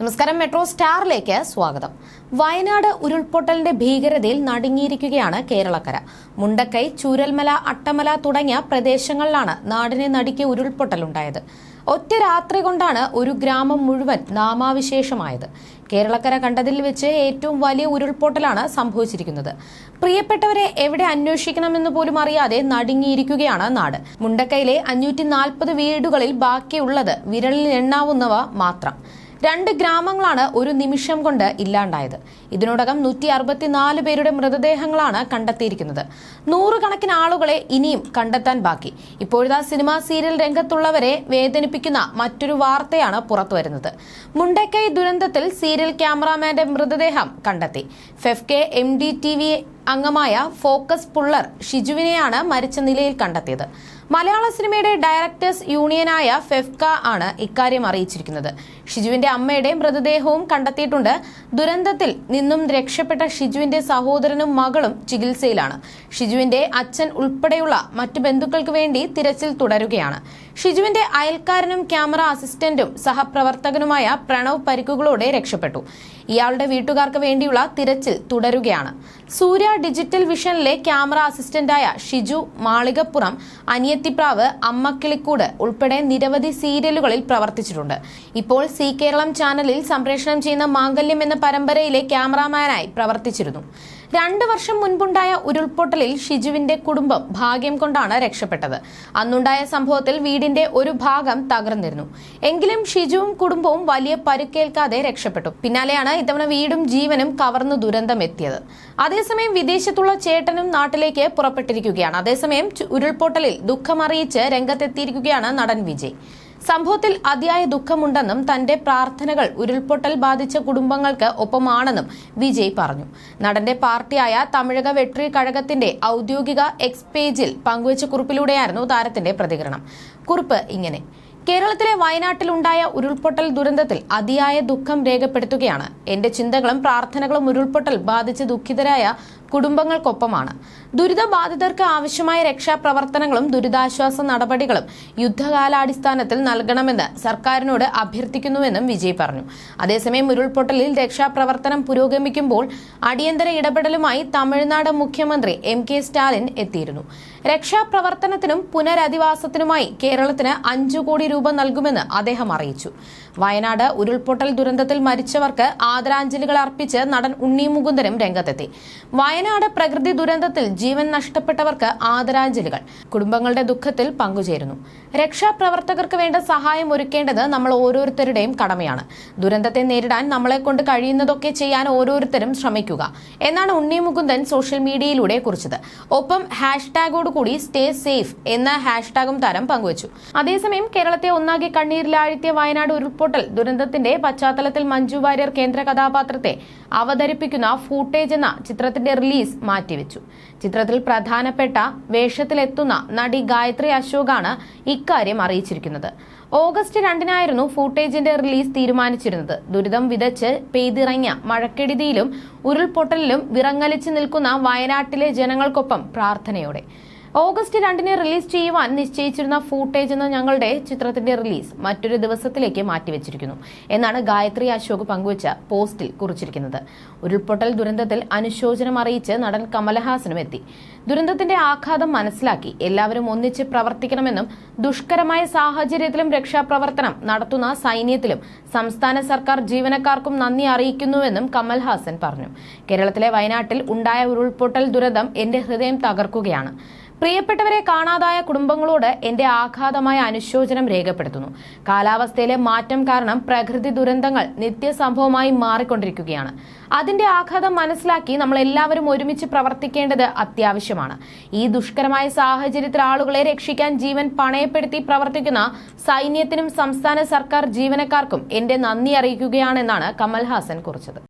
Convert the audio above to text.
നമസ്കാരം മെട്രോ സ്റ്റാറിലേക്ക് സ്വാഗതം. വയനാട് ഉരുൾപൊട്ടലിന്റെ ഭീകരതയിൽ നടുങ്ങിയിരിക്കുകയാണ് കേരളക്കര. മുണ്ടക്കൈ ചൂരൽമല അട്ടമല തുടങ്ങിയ പ്രദേശങ്ങളിലാണ് നാടിനെ നടുക്കിയ ഉരുൾപൊട്ടലുണ്ടായത്. ഒറ്റ രാത്രി കൊണ്ടാണ് ഒരു ഗ്രാമം മുഴുവൻ നാമാവിശേഷമായത്. കേരളക്കര കണ്ടതിൽ വെച്ച് ഏറ്റവും വലിയ ഉരുൾപൊട്ടലാണ് സംഭവിച്ചിരിക്കുന്നത്. പ്രിയപ്പെട്ടവരെ എവിടെ അന്വേഷിക്കണമെന്ന് പോലും അറിയാതെ നടുങ്ങിയിരിക്കുകയാണ് നാട്. മുണ്ടക്കൈയിലെ അഞ്ഞൂറ്റി വീടുകളിൽ ബാക്കിയുള്ളത് വിരലിൽ എണ്ണാവുന്നവ മാത്രം. രണ്ട് ഗ്രാമങ്ങളാണ് ഒരു നിമിഷം കൊണ്ട് ഇല്ലാണ്ടായത്. ഇതിനോടകം നൂറ്റി അറുപത്തിനാല് പേരുടെ മൃതദേഹങ്ങളാണ് കണ്ടെത്തിയിരിക്കുന്നത്. നൂറുകണക്കിന് ആളുകളെ ഇനിയും കണ്ടെത്താൻ ബാക്കി. ഇപ്പോഴത്തെ സിനിമാ സീരിയൽ രംഗത്തുള്ളവരെ വേദനിപ്പിക്കുന്ന മറ്റൊരു വാർത്തയാണ് പുറത്തുവരുന്നത്. മുണ്ടക്കൈ ദുരന്തത്തിൽ സീരിയൽ ക്യാമറാമാന്റെ മൃതദേഹം കണ്ടെത്തി. FEFKA M D T V അംഗമായ ഫോക്കസ് പുള്ളർ ഷിജുവിനെയാണ് മരിച്ച നിലയിൽ കണ്ടെത്തിയത്. മലയാള സിനിമയുടെ ഡയറക്ടേഴ്സ് യൂണിയനായ ഫെഫ്ക ആണ് ഇക്കാര്യം അറിയിച്ചിരിക്കുന്നത്. ഷിജുവിന്റെ അമ്മയുടെ മൃതദേഹവും കണ്ടെത്തിയിട്ടുണ്ട്. ദുരന്തത്തിൽ നിന്നും രക്ഷപ്പെട്ട ഷിജുവിന്റെ സഹോദരനും മകളും ചികിത്സയിലാണ്. ഷിജുവിന്റെ അച്ഛൻ ഉൾപ്പെടെയുള്ള മറ്റു ബന്ധുക്കൾക്ക് വേണ്ടി തിരച്ചിൽ തുടരുകയാണ്. ഷിജുവിന്റെ അയൽക്കാരനും ക്യാമറ അസിസ്റ്റന്റും സഹപ്രവർത്തകനുമായ പ്രണവ് പരിക്കുകളോടെ രക്ഷപ്പെട്ടു. ഇയാളുടെ വീട്ടുകാർക്ക് വേണ്ടിയുള്ള തിരച്ചിൽ തുടരുകയാണ്. സൂര്യ ഡിജിറ്റൽ വിഷനിലെ ക്യാമറ അസിസ്റ്റന്റായ ഷിജു മാളികപ്പുറം അനിയത്തിപ്രാവ് അമ്മക്കിളിക്കൂട് ഉൾപ്പെടെ നിരവധി സീരിയലുകളിൽ പ്രവർത്തിച്ചിട്ടുണ്ട്. ഇപ്പോൾ സി കേരളം ചാനലിൽ സംപ്രേഷണം ചെയ്യുന്ന മാംഗല്യം എന്ന പരമ്പരയിലെ ക്യാമറാമാനായി പ്രവർത്തിച്ചിരുന്നു. രണ്ട് വർഷം മുൻപുണ്ടായ ഉരുൾപൊട്ടലിൽ ഷിജുവിന്റെ കുടുംബം ഭാഗ്യം കൊണ്ടാണ് രക്ഷപ്പെട്ടത്. അന്നുണ്ടായ സംഭവത്തിൽ വീടിന്റെ ഒരു ഭാഗം തകർന്നിരുന്നു. എങ്കിലും ഷിജുവും കുടുംബവും വലിയ പരുക്കേൽക്കാതെ രക്ഷപ്പെട്ടു. പിന്നാലെയാണ് ഇത്തവണ വീടും ജീവനും കവർന്നു ദുരന്തം എത്തിയത്. അതേസമയം വിദേശത്തുള്ള ചേട്ടനും നാട്ടിലേക്ക് പുറപ്പെട്ടിരിക്കുകയാണ്. അതേസമയം ഉരുൾപൊട്ടലിൽ ദുഃഖമറിയിച്ച് രംഗത്തെത്തിയിരിക്കുകയാണ് നടൻ വിജയ്. സംഭവത്തിൽ അതിയായ ദുഃഖമുണ്ടെന്നും തന്റെ പ്രാർത്ഥനകൾ ഉരുൾപൊട്ടൽ ബാധിച്ച കുടുംബങ്ങൾക്ക് ഒപ്പമാണെന്നും വിജയ് പറഞ്ഞു. നടന്റെ പാർട്ടിയായ തമിഴക വെട്രി കഴകത്തിന്റെ ഔദ്യോഗിക എക്സ് പേജിൽ പങ്കുവച്ച കുറിപ്പിലൂടെയായിരുന്നു താരത്തിന്റെ പ്രതികരണം. കുറിപ്പ് ഇങ്ങനെ. കേരളത്തിലെ വയനാട്ടിലുണ്ടായ ഉരുൾപൊട്ടൽ ദുരന്തത്തിൽ അതിയായ ദുഃഖം രേഖപ്പെടുത്തുകയാണ്. എന്റെ ചിന്തകളും പ്രാർത്ഥനകളും ഉരുൾപൊട്ടൽ ബാധിച്ച് ദുഃഖിതരായ കുടുംബങ്ങൾക്കൊപ്പമാണ്. ദുരിതബാധിതർക്ക് ആവശ്യമായ രക്ഷാപ്രവർത്തനങ്ങളും ദുരിതാശ്വാസ നടപടികളും യുദ്ധകാലാടിസ്ഥാനത്തിൽ നൽകണമെന്ന് സർക്കാരിനോട് അഭ്യർത്ഥിക്കുന്നുവെന്നും വിജയ് പറഞ്ഞു. അതേസമയം ഉരുൾപൊട്ടലിൽ രക്ഷാപ്രവർത്തനം പുരോഗമിക്കുമ്പോൾ അടിയന്തര ഇടപെടലുമായി തമിഴ്നാട് മുഖ്യമന്ത്രി എം കെ സ്റ്റാലിൻ എത്തിയിരുന്നു. രക്ഷാപ്രവർത്തനത്തിനും പുനരധിവാസത്തിനുമായി കേരളത്തിന് അഞ്ചു കോടി രൂപ നൽകുമെന്ന് അദ്ദേഹം അറിയിച്ചു. വയനാട് ഉരുൾപൊട്ടൽ ദുരന്തത്തിൽ മരിച്ചവർക്ക് ആദരാഞ്ജലികൾ അർപ്പിച്ച് നടൻ ഉണ്ണി മുകുന്ദനും രംഗത്തെത്തി. വയനാട് പ്രകൃതി ദുരന്തത്തിൽ ജീവൻ നഷ്ടപ്പെട്ടവർക്ക് ആദരാഞ്ജലികൾ. കുടുംബങ്ങളുടെ ദുഃഖത്തിൽ പങ്കുചേരുന്നു. രക്ഷാപ്രവർത്തകർക്ക് വേണ്ട സഹായം ഒരുക്കേണ്ടത് നമ്മൾ ഓരോരുത്തരുടെയും കടമയാണ്. ദുരന്തത്തെ നേരിടാൻ നമ്മളെ കൊണ്ട് കഴിയുന്നതൊക്കെ ചെയ്യാൻ ഓരോരുത്തരും ശ്രമിക്കുക. എന്നാണ് ഉണ്ണി മുകുന്ദൻ സോഷ്യൽ മീഡിയയിലൂടെ കുറിച്ചത്. ഒപ്പം ഹാഷ്ടാഗോടുകൂടി സ്റ്റേ സേഫ് എന്ന ഹാഷ്ടാഗും താരം പങ്കുവച്ചു. അതേസമയം കേരളത്തെ ഒന്നാകെ കണ്ണീരിലാഴ്ത്തിയ വയനാട് ഉരുൾപൊട്ടൽ ദുരന്തത്തിന്റെ പശ്ചാത്തലത്തിൽ മഞ്ജു വാര്യർ കേന്ദ്ര കഥാപാത്രത്തെ അവതരിപ്പിക്കുന്ന ഫൂട്ടേജ് എന്ന ചിത്രത്തിന്റെ റിലീസ് മാറ്റിവെച്ചു. ചിത്രത്തിൽ പ്രധാനപ്പെട്ട വേഷത്തിലെത്തുന്ന നടി ഗായത്രി അശോകാണ് ഇക്കാര്യം അറിയിച്ചിരിക്കുന്നത്. ഓഗസ്റ്റ് രണ്ടിനായിരുന്നു ഫൂട്ടേജിന്റെ റിലീസ് തീരുമാനിച്ചിരുന്നത്. ദുരിതം വിതച്ച് പെയ്തിറങ്ങിയ മഴക്കെടുതിയിലും ഉരുൾപൊട്ടലിലും വിറങ്ങലിച്ചു നിൽക്കുന്ന വയനാട്ടിലെ ജനങ്ങൾക്കൊപ്പം പ്രാർത്ഥനയോടെ. ഓഗസ്റ്റ് രണ്ടിന് റിലീസ് ചെയ്യുവാൻ നിശ്ചയിച്ചിരുന്ന ഫൂട്ടേജ് എന്ന ഞങ്ങളുടെ ചിത്രത്തിന്റെ റിലീസ് മറ്റൊരു ദിവസത്തിലേക്ക് മാറ്റിവെച്ചിരിക്കുന്നു. എന്നാണ് ഗായത്രി അശോക് പങ്കുവച്ച പോസ്റ്റിൽ കുറിച്ചിരിക്കുന്നത്. ഉരുൾപൊട്ടൽ ദുരന്തത്തിൽ അനുശോചനം അറിയിച്ച് നടൻ കമലഹാസനും എത്തി. ദുരന്തത്തിന്റെ ആഘാതം മനസ്സിലാക്കി എല്ലാവരും ഒന്നിച്ച് പ്രവർത്തിക്കണമെന്നും ദുഷ്കരമായ സാഹചര്യത്തിലും രക്ഷാപ്രവർത്തനം നടത്തുന്ന സൈന്യത്തിലും സംസ്ഥാന സർക്കാർ ജീവനക്കാർക്കും നന്ദി അറിയിക്കുന്നുവെന്നും കമൽഹാസൻ പറഞ്ഞു. കേരളത്തിലെ വയനാട്ടിൽ ഉണ്ടായ ഉരുൾപൊട്ടൽ ദുരന്തം എന്റെ ഹൃദയം തകർക്കുകയാണ്. പ്രിയപ്പെട്ടവരെ കാണാതായ കുടുംബങ്ങളോട് എന്റെ ആഘാതമായ അനുശോചനം രേഖപ്പെടുത്തുന്നു. കാലാവസ്ഥയിലെ മാറ്റം കാരണം പ്രകൃതി ദുരന്തങ്ങൾ നിത്യസംഭവമായി മാറിക്കൊണ്ടിരിക്കുകയാണ്. അതിന്റെ ആഘാതം മനസ്സിലാക്കി നമ്മൾ എല്ലാവരും ഒരുമിച്ച് പ്രവർത്തിക്കേണ്ടത് അത്യാവശ്യമാണ്. ഈ ദുഷ്കരമായ സാഹചര്യത്തിൽ ആളുകളെ രക്ഷിക്കാൻ ജീവൻ പണയപ്പെടുത്തി പ്രവർത്തിക്കുന്ന സൈന്യത്തിനും സംസ്ഥാന സർക്കാർ ജീവനക്കാർക്കും എന്റെ നന്ദി അറിയിക്കുകയാണെന്നാണ് കമൽഹാസൻ കുറിച്ചത്.